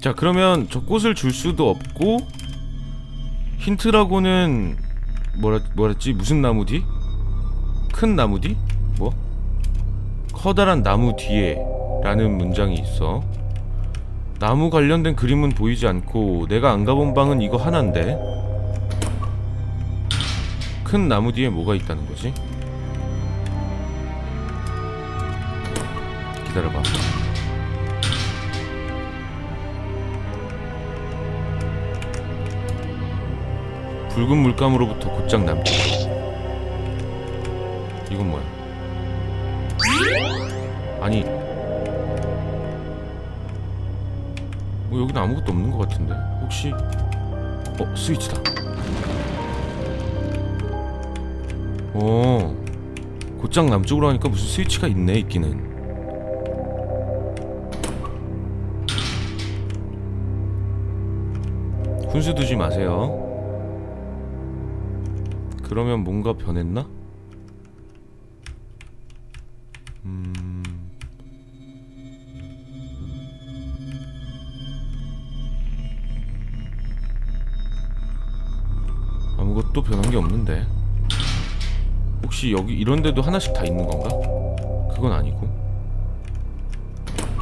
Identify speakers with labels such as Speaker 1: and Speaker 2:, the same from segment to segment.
Speaker 1: 자 그러면 저 꽃을 줄 수도 없고 힌트라고는 뭐라 뭐랬지 무슨 나무 뒤? 큰 나무 뒤? 뭐? 커다란 나무 뒤에 라는 문장이 있어. 나무 관련된 그림은 보이지 않고 내가 안 가본 방은 이거 하나인데 큰 나무 뒤에 뭐가 있다는 거지? 기다려봐. 붉은 물감으로부터 곧장 남기. 이건 뭐야? 아니, 뭐 여기는 아무것도 없는 것 같은데 혹시 어 스위치다. 어, 곧장 남쪽으로 하니까 무슨 스위치가 있네 있기는. 훈수 두지 마세요. 그러면 뭔가 변했나? 음... 아무것도 변한 게 없는데. 혹시 여기 이런 데도 하나씩 다 있는 건가? 그건 아니고.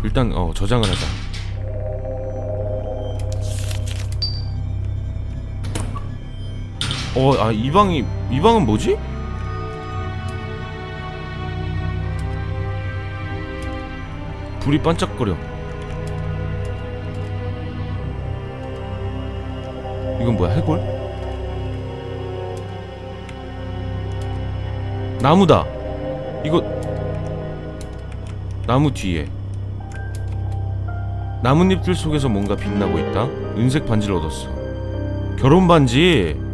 Speaker 1: 일단 어 저장을 하자. 어, 아, 이 방이, 이 방은 뭐지? 불이 반짝거려. 이건 뭐야, 해골? 나무다. 이거, 나무 뒤에. 나뭇잎들 속에서 뭔가 빛나고 있다. 은색 반지를 얻었어. 결혼 반지.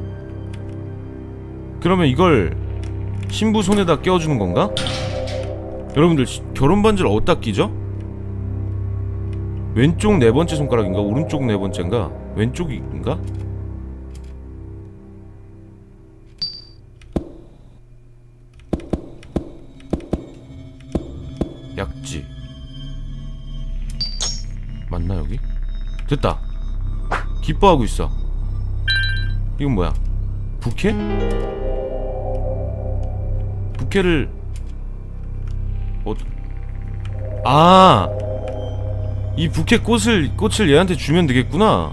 Speaker 1: 그러면 이걸 신부 손에다 껴주는 건가? 여러분들 시- 결혼 반지를 어디다 끼죠? 왼쪽 네 번째 손가락인가? 오른쪽 네 번째인가? 왼쪽인가? 약지 맞나 여기? 됐다 기뻐하고 있어 이건 뭐야? 부케? 부케를 어... 아! 이 부케 꽃을 꽃을 얘한테 주면 되겠구나.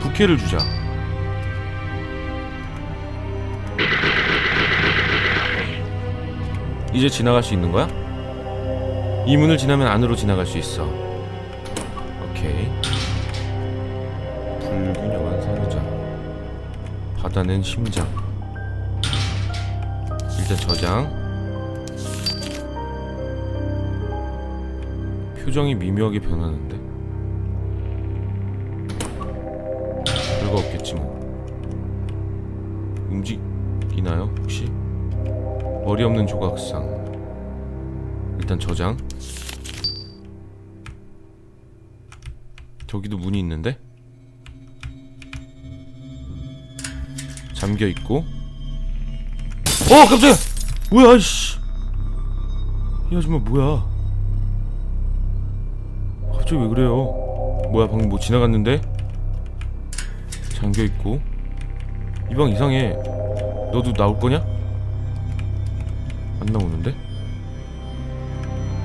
Speaker 1: 부케를 주자. 이제 지나갈 수 있는 거야? 이 문을 지나면 안으로 지나갈 수 있어. 바다는 심장. 일단 저장. 표정이 미묘하게 변하는데. 별거 없겠지 뭐. 움직이나요 혹시? 머리 없는 조각상. 일단 저장. 저기도 문이 있는데? 잠겨 있고. 어 깜짝이야. 뭐야 씨. 이 아줌마 뭐야? 갑자기 왜 그래요? 뭐야 방금 뭐 지나갔는데? 잠겨 있고. 이 방 이상해. 너도 나올 거냐? 안 나오는데?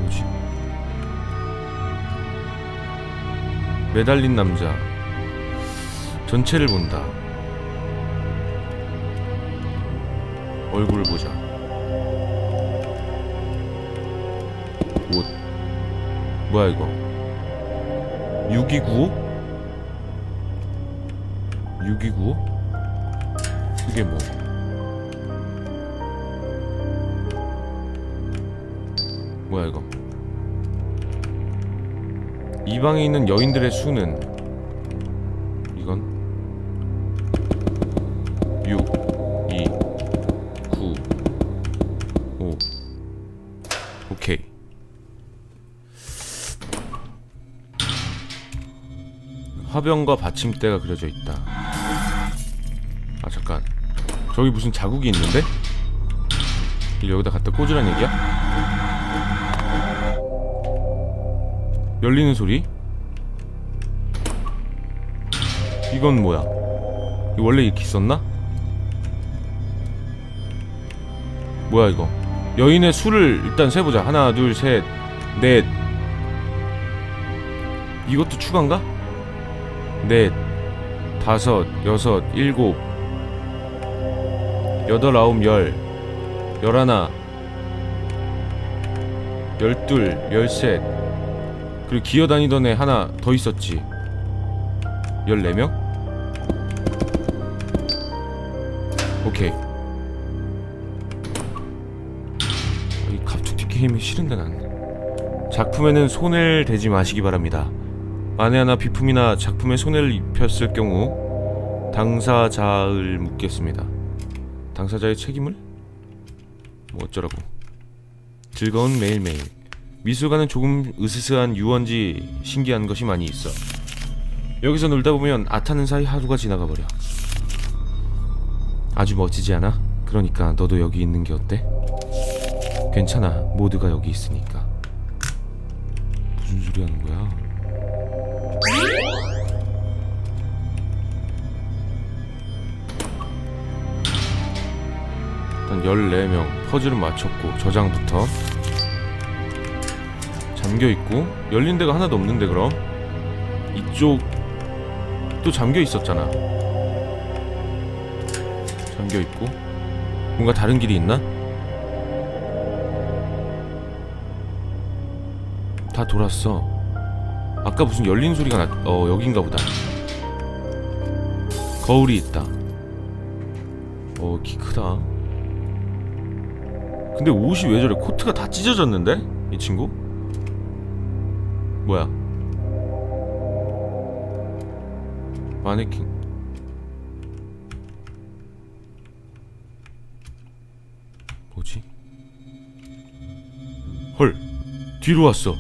Speaker 1: 뭐지? 매달린 남자. 전체를 본다. 얼굴을 보자. 옷. 뭐야 이거? 6295? 6295? 그게 뭐? 뭐야 이거? 이 방에 있는 여인들의 수는 화병과 받침대가 그려져 있다 아 잠깐 저기 무슨 자국이 있는데? 여기다 갖다 꽂으란 얘기야? 열리는 소리? 이건 뭐야? 이거 원래 이렇게 있었나? 뭐야 이거? 여인의 수를 일단 세보자. 하나, 둘, 셋, 넷. 이것도 추가인가? 넷, 다섯, 여섯, 일곱, 여덟, 아홉, 열, 열하나, 열둘, 열셋. 그리고 기어 다니던 애 하나 더 있었지. 열네 명? 오케이. 이 갑툭튀 게임이 싫은데 난. 작품에는 손을 대지 마시기 바랍니다. 만에 하나 비품이나 작품에 손해를 입혔을 경우 당사자를 묻겠습니다. 당사자의 책임을? 뭐 어쩌라고? 즐거운 매일매일. 미술관은 조금 으스스한 유원지 신기한 것이 많이 있어. 여기서 놀다 보면 아타는 사이 하루가 지나가 버려. 아주 멋지지 않아? 그러니까 너도 여기 있는 게 어때? 괜찮아. 모두가 여기 있으니까. 무슨 소리 하는 거야? 일단 14명 퍼즐은 맞췄고 저장부터 잠겨있고 열린 데가 하나도 없는데 그럼? 이쪽 또 잠겨있었잖아. 잠겨있고 뭔가 다른 길이 있나? 다 돌았어. 아까 무슨 열린 소리가 났.. 어 여긴가 보다. 거울이 있다. 어 키 크다 근데 옷이 왜 저래 코트가 다 찢어졌는데? 이 친구? 뭐야 마네킹 뭐지? 헐 뒤로 왔어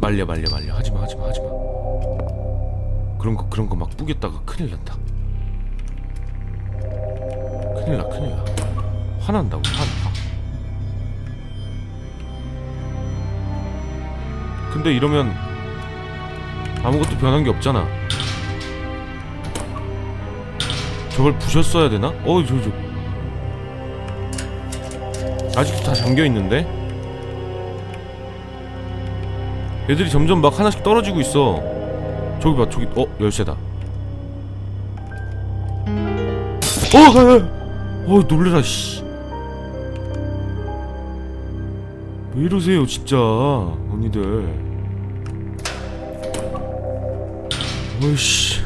Speaker 1: 말려 말려 말려 하지마 하지마 하지마 그런 거 그런 거 막 뿌겼다가 큰일 난다 큰일 나 큰일 나 화난다고 화나 근데 이러면 아무것도 변한 게 없잖아 저걸 부셨어야 되나? 어이 저 저. 아직도 다 잠겨 있는데? 애들이 점점 막 하나씩 떨어지고 있어. 저기 봐, 저기 어 열쇠다. 어, 야, 야. 어 놀래라 씨. 왜 이러세요 진짜 언니들. 어이씨.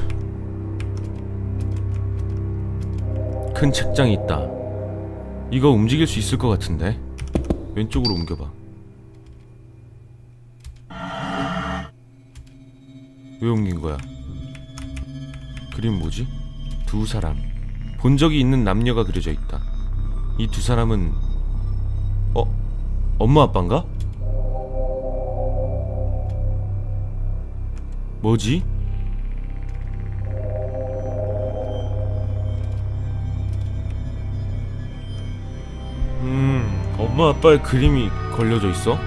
Speaker 1: 큰 책장이 있다. 이거 움직일 수 있을 것 같은데. 왼쪽으로 옮겨봐. 왜 옮긴 거야? 그림 뭐지? 두 사람. 본 적이 있는 남녀가 그려져 있다. 이 두 사람은 어? 엄마 아빠인가? 뭐지? 음, 엄마 아빠의 그림이 걸려져 있어?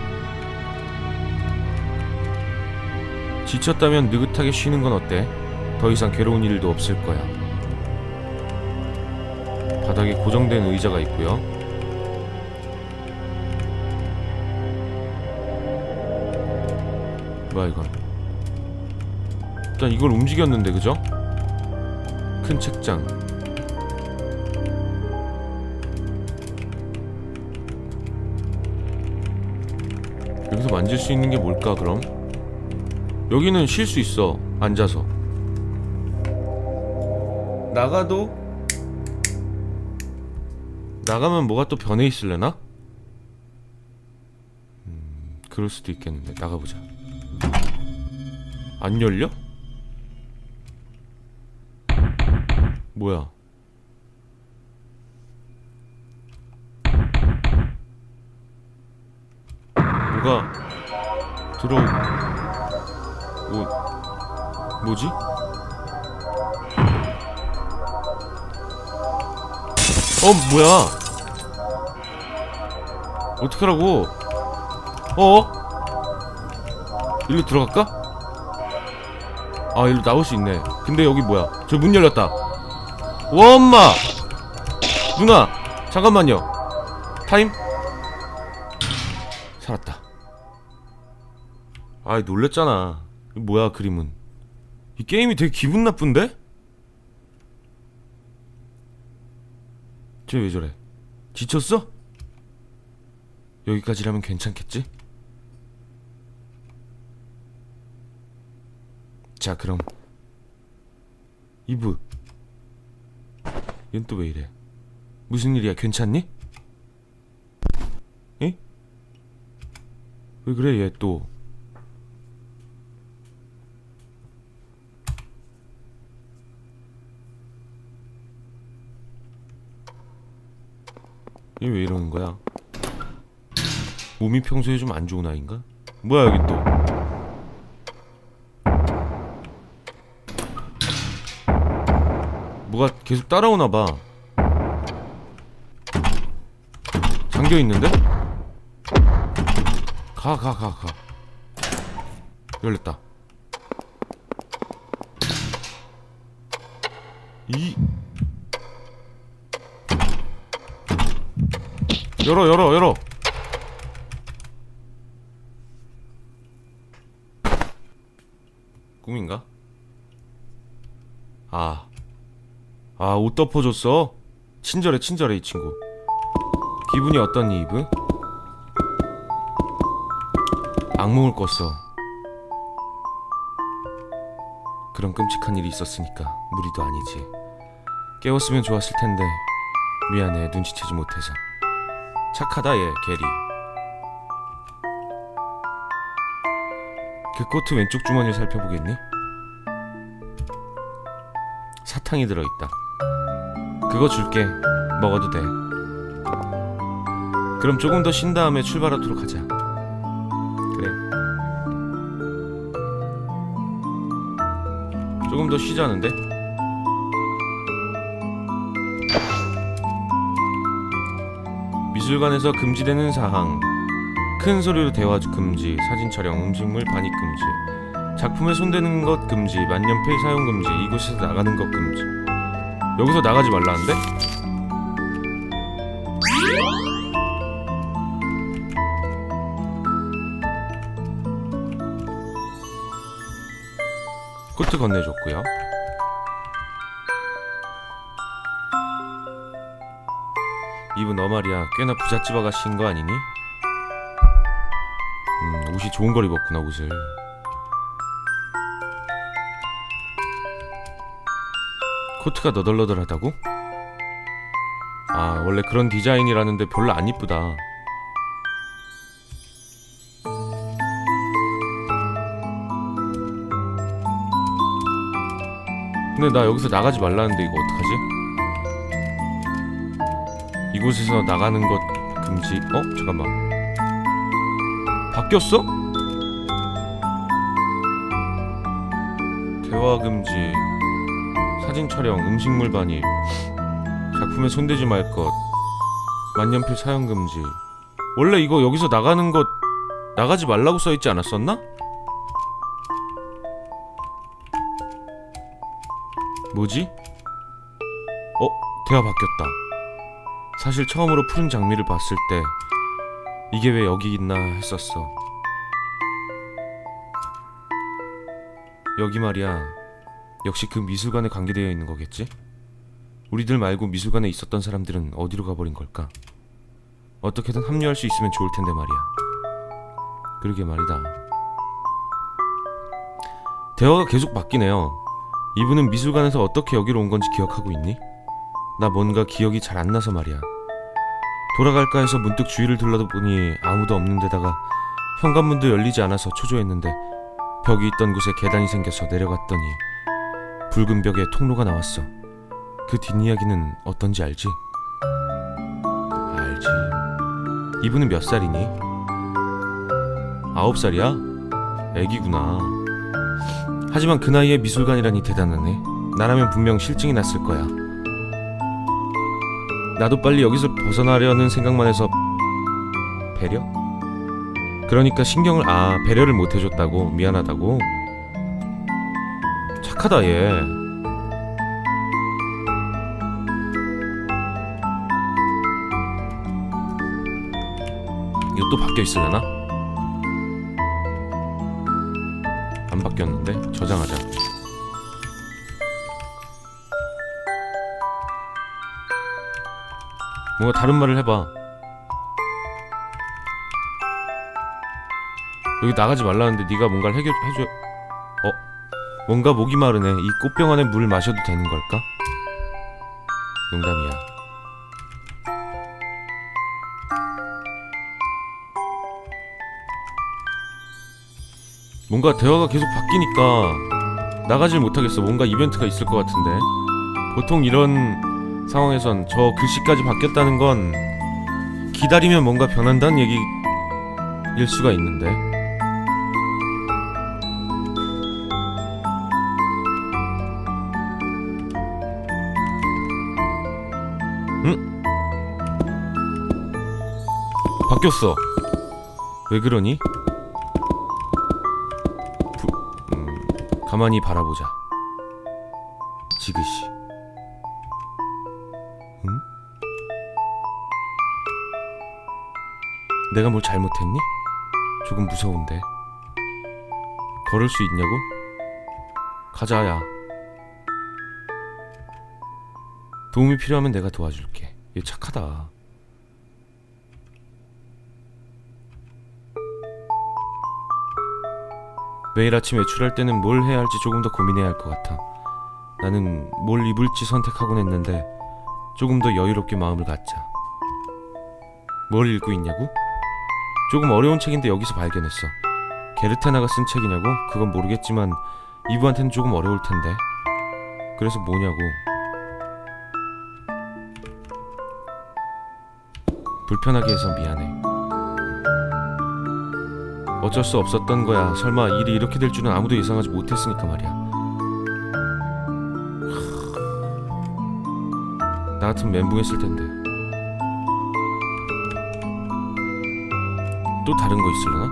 Speaker 1: 지쳤다면 느긋하게 쉬는 건 어때? 더 이상 괴로운 일도 없을 거야. 바닥에 고정된 의자가 있고요. 뭐야 이건? 일단 이걸 움직였는데 그죠? 큰 책장. 여기서 만질 수 있는 게 뭘까 그럼? 여기는 쉴 수 있어. 앉아서. 나가도? 나가면 뭐가 또 변해 있을래나? 음, 그럴 수도 있겠는데. 나가보자. 안 열려? 뭐야? 뭐가 들어 뭐 뭐지? 어 뭐야? 어떡하라고? 어? 일로 들어갈까? 아, 일로 나올 수 있네. 근데 여기 뭐야? 저 문 열렸다. 와, 엄마! 누나! 잠깐만요. 타임? 살았다. 아이, 놀랬잖아. 뭐야, 그림은. 이 게임이 되게 기분 나쁜데? 쟤 왜 저래? 지쳤어? 여기까지라면 괜찮겠지? 자 그럼 이브 얜 또 왜 이래 무슨 일이야 괜찮니? 에? 왜 그래 얘또 얘 왜 이러는 거야? 몸이 평소에 좀 안 좋은 아이인가? 뭐야 여기 또 뭐가 계속 따라오나 봐. 잠겨 있는데? 가, 가, 가, 가. 열렸다. 이 열어, 열어, 열어. 꿈인가? 아. 아, 옷 덮어줬어? 친절해, 친절해, 이 친구. 기분이 어떠니, 이브? 악몽을 꿨어. 그런 끔찍한 일이 있었으니까 무리도 아니지. 깨웠으면 좋았을 텐데 미안해, 눈치채지 못해서. 착하다, 얘, 게리. 그 코트 왼쪽 주머니를 살펴보겠니? 사탕이 들어있다. 그거 줄게. 먹어도 돼. 그럼 조금 더 쉰 다음에 출발하도록 하자. 그래. 조금 더 쉬자는데? 미술관에서 금지되는 사항. 큰 소리로 대화 금지, 사진 촬영, 음식물 반입 금지. 작품에 손대는 것 금지, 만년필 사용 금지, 이곳에서 나가는 것 금지. 여기서 나가지 말라는데? 코트 건네줬고요. 이분 너 말이야 꽤나 부잣집 아가씨인 거 아니니? 음 옷이 좋은 걸 입었구나 옷을 코트가 너덜너덜하다고? 아 원래 그런 디자인이라는데 별로 안 이쁘다 근데 나 여기서 나가지 말라는데 이거 어떡하지? 이곳에서 나가는 것 금지 어? 잠깐만 바뀌었어? 대화 금지 사진 촬영 음식물 반입 작품에 손대지 말 것 만년필 사용 금지 원래 이거 여기서 나가는 것 나가지 말라고 써 있지 않았었나? 뭐지? 어? 대화 바뀌었다 사실 처음으로 푸른 장미를 봤을 때 이게 왜 여기 있나 했었어. 여기 말이야. 역시 그 미술관에 관계되어 있는 거겠지? 우리들 말고 미술관에 있었던 사람들은 어디로 가버린 걸까? 어떻게든 합류할 수 있으면 좋을 텐데 말이야. 그러게 말이다. 대화가 계속 바뀌네요. 이분은 미술관에서 어떻게 여기로 온 건지 기억하고 있니? 나 뭔가 기억이 잘 안 나서 말이야. 돌아갈까 해서 문득 주위를 둘러보니 아무도 없는 데다가 현관문도 열리지 않아서 초조했는데 벽이 있던 곳에 계단이 생겨서 내려갔더니 붉은 벽에 통로가 나왔어. 그 뒷이야기는 어떤지 알지? 알지. 이분은 몇 살이니? 아홉 살이야? 애기구나. 하지만 그 나이에 미술관이라니 대단하네. 나라면 분명 실증이 났을 거야. 나도 빨리 여기서 벗어나려는 생각만 해서 배려? 그러니까 신경을 아 배려를 못 해줬다고 미안하다고 착하다 얘또 바뀌어 있으려나? 뭔가 다른 말을 해봐 여기 나가지 말라는데 네가 뭔가를 해결 해줘. 어? 뭔가 목이 마르네. 이 꽃병 안에 물을 마셔도 되는 걸까? 농담이야. 뭔가 대화가 계속 바뀌니까 나가질 못하겠어. 뭔가 이벤트가 있을 것 같은데. 보통 이런 상황에선 저 글씨까지 바뀌었다는 건 기다리면 뭔가 변한다는 얘기일 수가 있는데. 바뀌었어. 왜 그러니? 부, 음, 가만히 바라보자. 지그시. 내가 뭘 잘못했니? 조금 무서운데. 걸을 수 있냐고? 가자 야. 도움이 필요하면 내가 도와줄게. 얘 착하다. 매일 아침 외출할 때는 뭘 해야 할지 조금 더 고민해야 할 것 같아. 나는 뭘 입을지 선택하곤 했는데 조금 더 여유롭게 마음을 갖자. 뭘 읽고 있냐고? 조금 어려운 책인데 여기서 발견했어. 게르테나가 쓴 책이냐고? 그건 모르겠지만 이브한테는 조금 어려울 텐데. 그래서 뭐냐고? 불편하게 해서 미안해. 어쩔 수 없었던 거야. 설마 일이 이렇게 될 줄은 아무도 예상하지 못했으니까 말이야. 하... 나 같으면 멘붕했을 텐데. 또 다른 거 있을려나?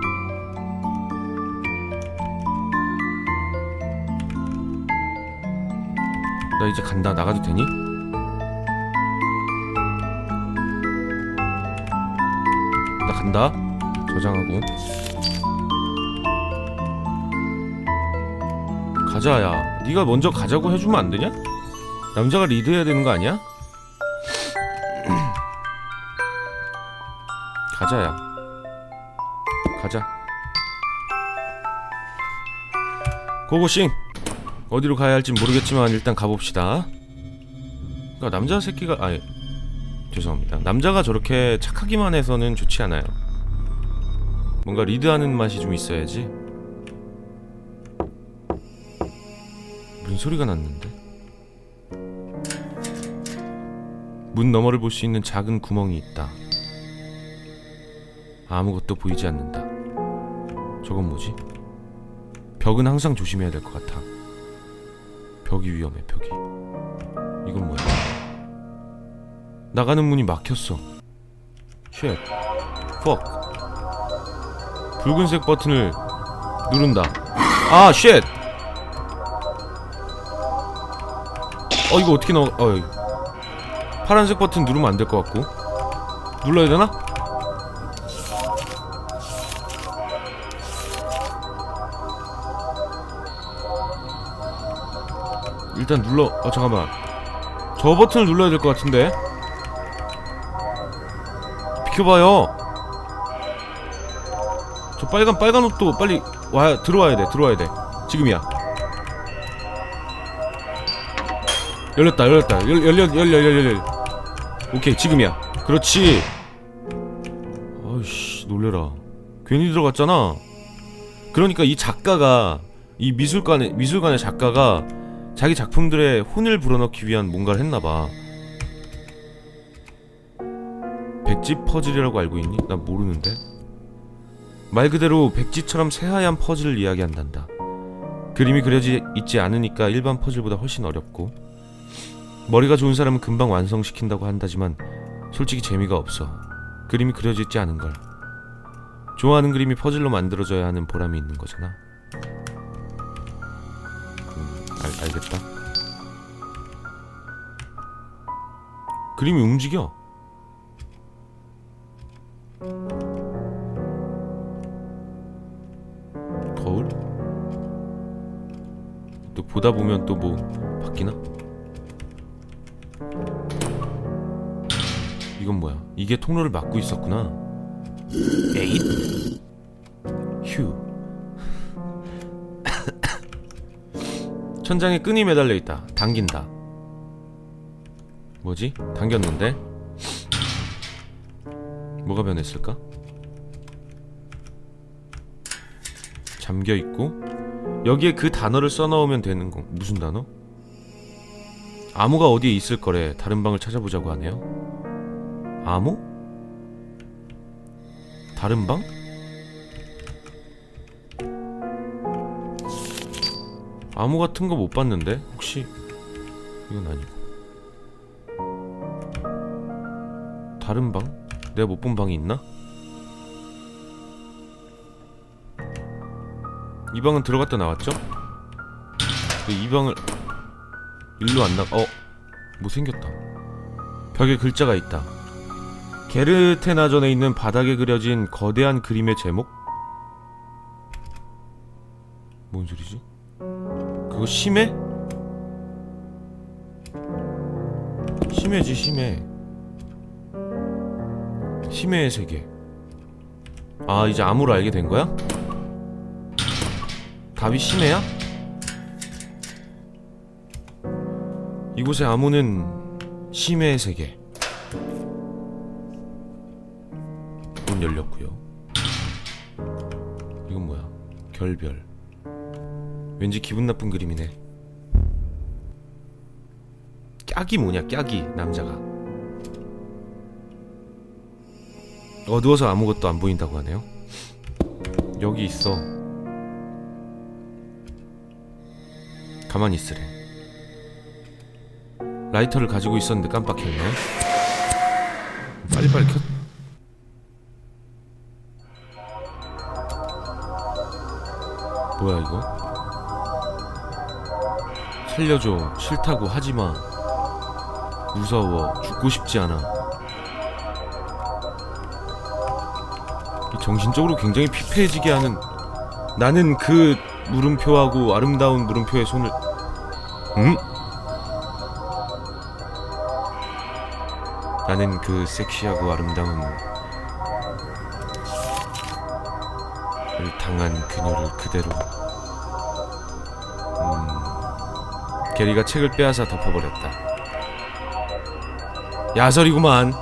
Speaker 1: 나 이제 간다. 나가도 되니? 나 간다. 저장하고. 가자 야. 네가 먼저 가자고 해주면 안 되냐? 남자가 리드해야 되는 거 아니야? 가자 야. 고고싱. 어디로 가야 할지 모르겠지만 일단 가봅시다. 그러니까 남자 새끼가 아니 죄송합니다. 남자가 저렇게 착하기만 해서는 좋지 않아요. 뭔가 리드하는 맛이 좀 있어야지. 무슨 소리가 났는데? 문 너머를 볼 수 있는 작은 구멍이 있다. 아무것도 보이지 않는다. 저건 뭐지? 벽은 항상 조심해야 될 것 같아. 벽이 위험해, 벽이. 이건 뭐야? 나가는 문이 막혔어. 쉣. 퍽. 붉은색 버튼을 누른다. 아, 쉣! 어 이거 어떻게 나오? 어. 파란색 버튼 누르면 안 될 것 같고 눌러야 되나? 일단 눌러. 어 잠깐만. 저 버튼을 눌러야 될 것 같은데. 비켜봐요. 저 빨간 빨간 옷도 빨리 와 들어와야 돼. 들어와야 돼. 지금이야. 열렸다 열렸다 열, 열려 열려 열려 열려 오케이 지금이야 그렇지 아이씨 놀래라 괜히 들어갔잖아 그러니까 이 작가가 이 미술관의 미술관의 작가가 자기 작품들의 혼을 불어넣기 위한 뭔가를 했나봐 백지 퍼즐이라고 알고 있니? 난 모르는데 말 그대로 백지처럼 새하얀 퍼즐을 이야기한단다 그림이 그려지 있지 않으니까 일반 퍼즐보다 훨씬 어렵고 머리가 좋은 사람은 금방 완성시킨다고 한다지만 솔직히 재미가 없어. 그림이 그려져 있지 않은 걸. 좋아하는 그림이 퍼즐로 만들어져야 하는 보람이 있는 거잖아. 알, 알겠다. 그림이 움직여. 거울? 또 보다 보면 또 뭐 바뀌나? 이건 뭐야? 이게 통로를 막고 있었구나. 에잇. 천장에 끈이 매달려 있다. 당긴다. 뭐지? 당겼는데? 뭐가 변했을까? 잠겨 있고 여기에 그 단어를 써넣으면 되는 건 무슨 단어? 암호가 어디에 있을 거래. 다른 방을 찾아보자고 하네요. 암호? 다른 방? 암호 같은 거 못 봤는데 혹시 이건 아니고 다른 방? 내가 못 본 방이 있나? 이 방은 들어갔다 나왔죠? 이 방을 일로 안 나. 어, 뭐 생겼다. 벽에 글자가 있다. 게르테나전에 있는 바닥에 그려진 거대한 그림의 제목? 뭔 소리지? 그거 심해? 심해지 심해. 심해의 세계. 아 이제 암호를 알게 된 거야? 답이 심해야? 이곳의 암호는 심해의 세계. 문 열렸고요. 이건 뭐야? 결별. 왠지 기분 나쁜 그림이네. 깍이 뭐냐? 깍이 남자가. 어두워서 아무것도 안 보인다고 하네요. 여기 있어. 가만히 있으래. 라이터를 가지고 있었는데 깜빡했네. 빨리빨리 켜. 뭐야 이거? 살려줘. 싫다고 하지 마. 무서워. 죽고 싶지 않아. 이 정신적으로 굉장히 피폐해지게 하는 나는 그 물음표하고 아름다운 물음표에 손을 음? 나는 그 섹시하고 아름다운 을 당한 그녀를 그대로 게리가 책을 빼앗아 덮어버렸다 야설이구만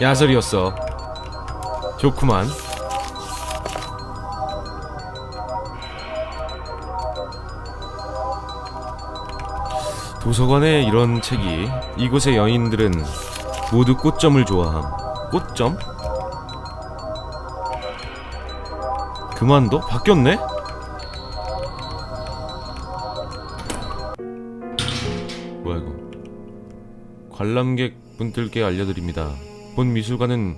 Speaker 1: 야설이었어 좋구만 도서관에 이런 책이 이곳의 여인들은 모두 꽃점을 좋아함. 꽃점? 그만둬? 바뀌었네? 관람객 분들께 알려드립니다. 본 미술관은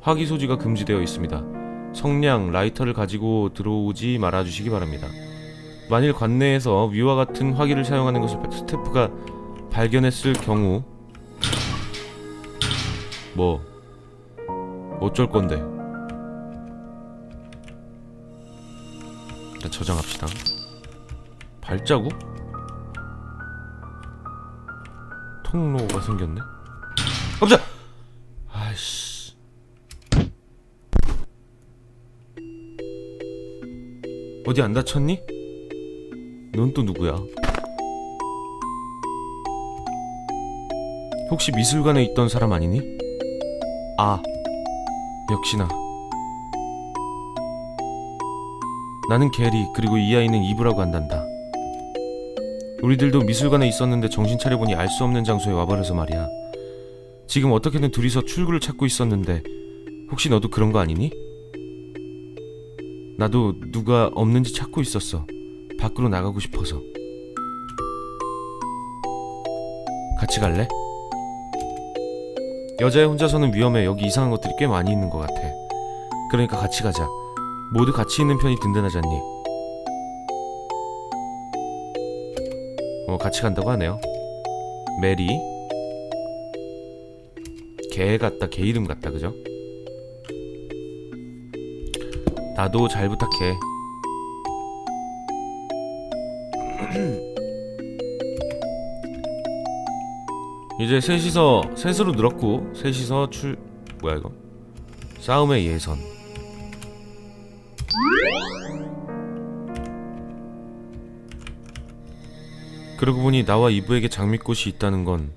Speaker 1: 화기 소지가 금지되어 있습니다. 성냥, 라이터를 가지고 들어오지 말아주시기 바랍니다. 만일 관내에서 위와 같은 화기를 사용하는 것을 스태프가 발견했을 경우 뭐 어쩔 건데 저장합시다 발자국? 통로가 생겼네 깜짝 아이씨 어디 안 다쳤니? 넌 또 누구야? 혹시 미술관에 있던 사람 아니니? 아, 역시나. 나는 게리, 그리고 이 아이는 이브라고 한단다. 우리들도 미술관에 있었는데 정신 차려보니 알 수 없는 장소에 와버려서 말이야. 지금 어떻게든 둘이서 출구를 찾고 있었는데 혹시 너도 그런 거 아니니? 나도 누가 없는지 찾고 있었어. 밖으로 나가고 싶어서. 같이 갈래? 여자애 혼자서는 위험해. 여기 이상한 것들이 꽤 많이 있는 것 같아. 그러니까 같이 가자. 모두 같이 있는 편이 든든하지 않니? 어, 같이 간다고 하네요. 메리. 개 같다, 개 이름 같다, 그죠? 나도 잘 부탁해. 이제 셋이서 셋으로 늘었고 셋이서 출 뭐야 이거 싸움의 예선 그러고 보니 나와 이브에게 장미꽃이 있다는 건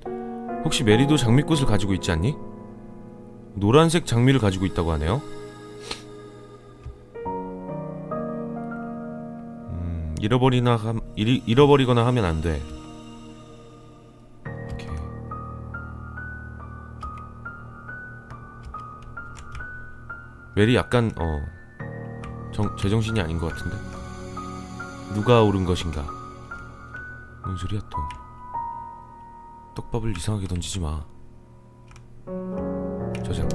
Speaker 1: 혹시 메리도 장미꽃을 가지고 있지 않니? 노란색 장미를 가지고 있다고 하네요. 음, 잃어버리나 함, 잃, 잃어버리거나 하면 안 돼. 메리 약간 어 정, 제정신이 아닌 것 같은데 누가 옳은 것인가 뭔 소리야 또. 떡밥을 이상하게 던지지 마. 저장